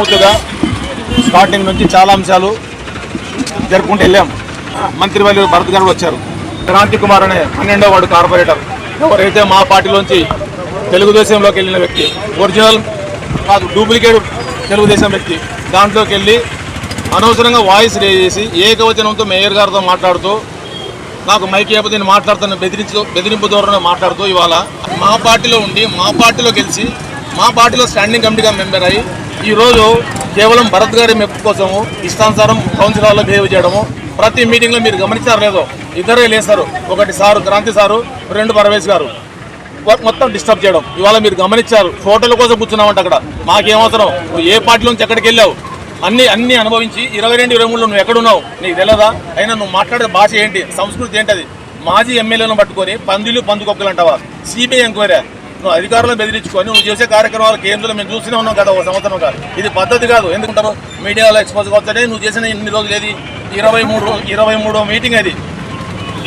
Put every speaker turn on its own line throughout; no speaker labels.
స్మూత్గా స్టార్టింగ్ నుంచి చాలా అంశాలు జరుపుకుంటూ వెళ్ళాం. మంత్రి వాళ్ళు భరత్ గారు వచ్చారు. క్రాంతి కుమార్ అనే పన్నెండో వాడు కార్పొరేటర్. ఎవరైతే మా పార్టీలోంచి తెలుగుదేశంలోకి వెళ్ళిన వ్యక్తి ఒరిజినల్ కాదు డూప్లికేట్ తెలుగుదేశం వ్యక్తి దాంట్లోకి వెళ్ళి అనవసరంగా వాయిస్ రే చేసి ఏకవచనంతో మేయర్ గారితో మాట్లాడుతూ నాకు మైక్ ఇవ్వకపోతే నేను మాట్లాడుతాను బెదిరించు బెదిరింపు ధోరణి మాట్లాడుతూ ఇవాళ మా పార్టీలో ఉండి మా పార్టీలో గెలిచి మా పార్టీలో స్టాండింగ్ కమిటీగా మెంబర్ అయ్యి ఈరోజు కేవలం భరత్ గారి మెప్పు కోసము ఇష్టానుసారం కౌన్సిల్ హాల్లో బిహేవ్ చేయడము ప్రతి మీటింగ్లో మీరు గమనించారు లేదో ఇద్దరే లేస్తారు ఒకటి సారు క్రాంతి సారు రెండు పరవేశ్ గారు. మొత్తం డిస్టర్బ్ చేయడం. ఇవాళ మీరు గమనించారు. ఫోటోల కోసం కూర్చున్నామంట అక్కడ. మాకేమవసరం? నువ్వు ఏ పార్టీ నుంచి ఎక్కడికి వెళ్ళావు? అన్ని అన్ని అనుభవించి ఇరవై రెండు ఇరవై మూడులో నువ్వు ఎక్కడున్నావు? నీకు తెలియదా అయినా నువ్వు మాట్లాడే భాష ఏంటి? సంస్కృతి ఏంటది? మాజీ ఎమ్మెల్యేలను పట్టుకొని పందులు పందుకొక్కలు అంటావా సిబిఐ ఎంక్వైరీ నువ్వు అధికారులను బెదిరించుకొని నువ్వు చేసే కార్యక్రమాలు కేంద్రంలో మేము చూస్తూనే ఉన్నాం కదా ఒక సంవత్సరంగా ఇది పద్ధతి కాదు. ఎందుకుంటారు? మీడియాలో ఎక్స్పోజ్ అవుతాడే నువ్వు చేసిన ఇన్ని రోజులు ఏది? ఇరవై మూడు ఇరవై మూడో మీటింగ్ అది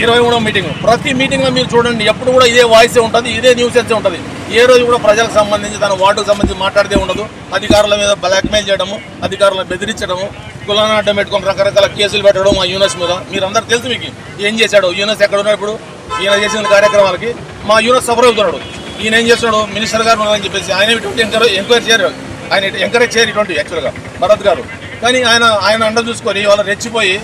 ఇరవై మూడో మీటింగ్ ప్రతి మీటింగ్లో మీరు చూడండి ఎప్పుడు కూడా ఇదే వాయిస్ ఉంటుంది ఇదే న్యూస్ న్యూసెన్సే ఉంటుంది. ఏ రోజు కూడా ప్రజలకు సంబంధించి తన వార్డుకు సంబంధించి మాట్లాడితే ఉండదు. అధికారుల మీద బ్లాక్మెయిల్ చేయడము అధికారులను బెదిరించడము కులానా అడ్డం పెట్టుకొని రకరకాల కేసులు పెట్టడం ఆ యూనస్ మీద. మీరందరూ తెలుసు మీకు ఏం చేశాడు. యూనస్ ఎక్కడ ఉన్నాడు ఇప్పుడు? ఈయన చేసిన కార్యక్రమాలకి మా యూనస్ సఫర్ అవుతున్నాడు ఈయన ఏం చేస్తున్నాడు? మినిస్టర్ గారు అని చెప్పేసి ఆయన ఇటువంటి ఎంకరేజ్ ఎంక్వైరీ చేయరు. ఆయన ఎంకరేజ్ చేయరు ఇటువంటి యాక్చువల్గా భరత్ గారు. కానీ ఆయన ఆయన అండ చూసుకొని వాళ్ళు రెచ్చిపోయి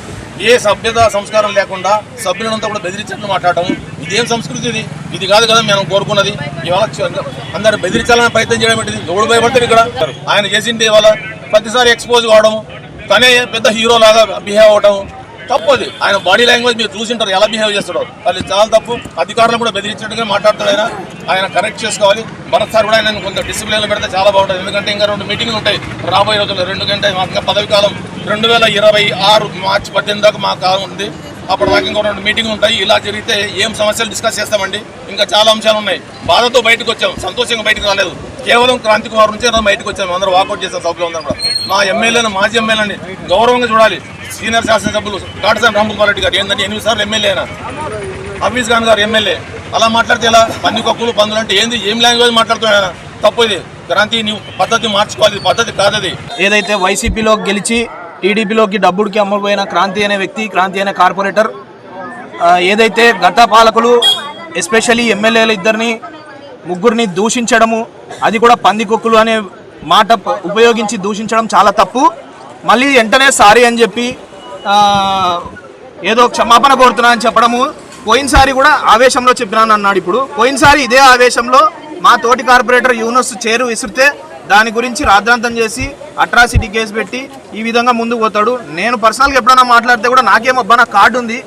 ఏ సభ్యత సంస్కారం లేకుండా సభ్యులంతా కూడా బెదిరించినట్లు మాట్లాడటం. ఇదేం సంస్కృతి ఇది? ఇది కాదు కదా మేము కోరుకున్నది. ఇవాళ అందరు బెదిరించాలని ప్రయత్నం చేయడం ఏంటిది? ఎవడు భయపడతారు ఇక్కడ? ఆయన చేసింది ఇవాళ ప్రతిసారి ఎక్స్పోజ్ కావడం. తనే పెద్ద హీరో లాగా బిహేవ్ అవడం తప్పు అది. ఆయన బాడీ లాంగ్వేజ్ మీరు చూసింటారు ఎలా బిహేవ్ చేస్తాడో. అది చాలా తప్పు. అధికారులను కూడా బెదిరించినట్టుగా మాట్లాడతాడు ఆయన. ఆయన కరెక్ట్ చేసుకోవాలి. భరత్ సార్ కూడా ఆయన కొంత డిసిప్లిన్లో పెడితే చాలా బాగుంటుంది. ఎందుకంటే ఇంకా రెండు మీటింగ్లు ఉంటాయి రాబోయే రోజుల్లో. రెండు గంటల మాకు పదవి కాలం రెండు వేల ఇరవై ఆరు మార్చి పద్దెనిమిది దాకా మా కాలం ఉంది. అప్పుడు దాకా ఇంకో రెండు మీటింగ్లు ఉంటాయి. ఇలా జరిగితే ఏం సమస్యలు డిస్కస్ చేస్తామండి? ఇంకా చాలా అంశాలు ఉన్నాయి. బాధతో బయటకు వచ్చాం. సంతోషంగా బయటకు రాలేదు. కేవలం క్రాంతి కుమార్ నుంచి బయటకు వచ్చాము అందరూ వాకౌట్ చేసాం సభ్యులు అందరం కూడా. మా ఎమ్మెల్యేను మాజీ ఎమ్మెల్యేని గౌరవంగా చూడాలి. సీనియర్ శాసనసభ్యులు కాటసాని రామకుమార్ రెడ్డి గారు ఏంటంటే ఎనిమిది సార్లు ఎమ్మెల్యే అయినా హఫీజ్ ఖాన్ గారు ఎమ్మెల్యే. అలా మాట్లాడితే ఎలా? పంది కొక్కులు పందులు అంటే ఏంది? ఏం లాంగ్వేజ్ మాట్లాడుతున్నా తప్పు ఇది. క్రాంతి నీవు పద్ధతి మార్చుకోవాలి. పద్ధతి కాదది.
ఏదైతే వైసీపీలో గెలిచి టీడీపీలోకి డబ్బుడికి అమ్మకపోయిన క్రాంతి అనే వ్యక్తి క్రాంతి అనే కార్పొరేటర్ ఏదైతే గత పాలకులు ఎస్పెషల్లీ ఎమ్మెల్యేలు ఇద్దరిని ముగ్గురిని దూషించడము అది కూడా పందికొక్కులు అనే మాట ఉపయోగించి దూషించడం చాలా తప్పు. మళ్ళీ వెంటనే సారీ అని చెప్పి ఏదో క్షమాపణ కోరుతున్నా అని చెప్పడము. పోయినసారి కూడా ఆవేశంలో చెప్పినాను అన్నాడు ఇప్పుడు. పోయినసారి ఇదే ఆవేశంలో మా తోటి కార్పొరేటర్ యూనస్ చేరు విసిరితే దాని గురించి రాద్రాంతం చేసి అట్రాసిటీ కేసు పెట్టి ఈ విధంగా ముందుకు పోతాడు. నేను పర్సనల్గా ఎప్పుడైనా మాట్లాడితే కూడా నాకేమబ్బా నా కార్డు ఉంది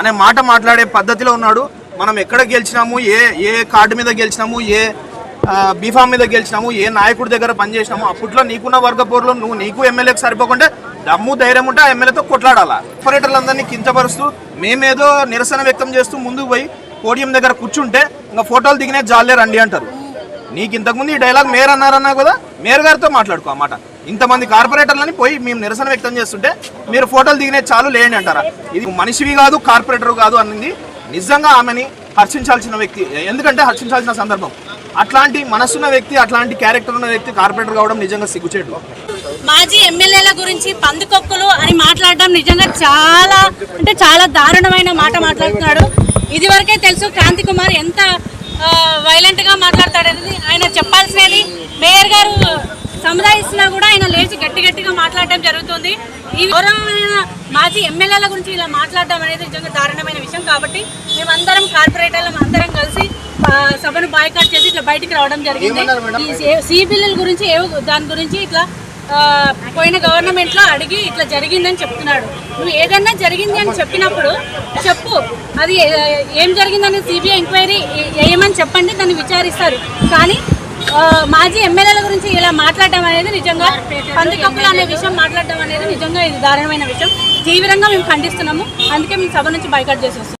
అనే మాట మాట్లాడే పద్ధతిలో ఉన్నాడు. మనం ఎక్కడ గెలిచినాము ఏ ఏ కార్డు మీద గెలిచినాము ఏ బీఫామ్ మీద గెలిచినాము ఏ నాయకుడి దగ్గర పనిచేసినాము అప్పట్లో నీకున్న వర్గ పోరులో నువ్వు నీకు ఎమ్మెల్యేకి సరిపోకుంటే దమ్ము ధైర్యం ఉంటే ఆ ఎమ్మెల్యేతో కొట్లాడాలా? ఆపరేటర్లందరినీ కించపరుస్తూ మేమేదో నిరసన వ్యక్తం చేస్తూ ముందుకు పోయి పోడియం దగ్గర కూర్చుంటే ఇంకా ఫోటోలు దిగినే జాలే రండి అంటారు. నీకు ఇంతకుముందు ఈ డైలాగ్ మేర్ అన్నారన్నా కదా మేర్ గారితో మాట్లాడుకో అన్నమాట ఇంతమంది కార్పొరేటర్లని పోయి మేము నిరసన వ్యక్తం చేస్తుంటే మీరు ఫోటోలు దిగినే చాలు లేండి అంటారా? ఇది మనిషివి కాదు కార్పొరేటర్ కాదు అన్నది నిజంగా ఆమెని హర్షించాల్సిన వ్యక్తి ఎందుకంటే హర్షించాల్సిన సందర్భం. అట్లాంటి మనసున్న వ్యక్తి అట్లాంటి క్యారెక్టర్ ఉన్న వ్యక్తి కార్పొరేటర్ కావడం నిజంగా సిగ్గుచేటు.
మాజీ ఎమ్మెల్యేల గురించి పందుకొక్కులు అని మాట్లాడడం నిజంగా చాలా అంటే చాలా దారుణమైన మాట మాట్లాడుతున్నాడు. ఇది వరకే తెలుసు క్రాంతి కుమార్ ఎంత వైలెంట్గా మాట్లాడతాడనేది. ఆయన చెప్పాల్సినది మేయర్ గారు సముదాయిస్తున్నా కూడా ఆయన లేచి గట్టి గట్టిగా మాట్లాడడం జరుగుతుంది. ఈ గౌరవమైన మాజీ ఎమ్మెల్యేల గురించి ఇలా మాట్లాడడం అనేది నిజంగా దారుణమైన విషయం కాబట్టి మేమందరం కార్పొరేటర్లు అందరం కలిసి సభను బాయ్కాట్ చేసి ఇట్లా బయటికి రావడం జరిగింది. ఈ బిల్లుల గురించి ఏవో దాని గురించి ఇట్లా పోయిన గవర్నమెంట్లో అడిగి ఇట్లా జరిగిందని చెప్తున్నాడు. నువ్వు ఏదన్నా జరిగింది అని చెప్పినప్పుడు చెప్పు. అది ఏ- ఏం జరిగిందని సిబిఐ ఎంక్వైరీ వేయమని చెప్పండి దాన్ని విచారిస్తారు. కానీ మాజీ ఎమ్మెల్యేల గురించి ఇలా మాట్లాడడం అనేది నిజంగా పందికప్పులు అనే విషయం మాట్లాడడం అనేది నిజంగా ఇది దారుణమైన విషయం. తీవ్రంగా మేము ఖండిస్తున్నాము. అందుకే మేము సభ నుంచి బైకాట్ చేసేస్తాం